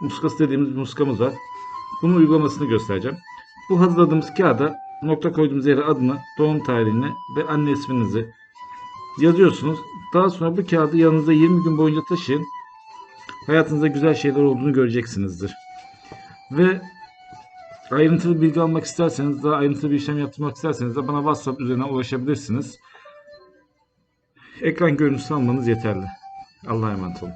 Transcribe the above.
muskası dediğimiz bir muskamız var. Bunun uygulamasını göstereceğim. Bu hazırladığımız kağıda nokta koyduğumuz yere adını, doğum tarihini ve anne isminizi yazıyorsunuz. Daha sonra bu kağıdı yanınızda 20 gün boyunca taşıyın. Hayatınızda güzel şeyler olduğunu göreceksinizdir. Ve ayrıntılı bilgi almak isterseniz, daha ayrıntılı bir işlem yaptırmak isterseniz de bana WhatsApp üzerinden ulaşabilirsiniz. Ekran görüntüsü almanız yeterli. Allah'a emanet olun.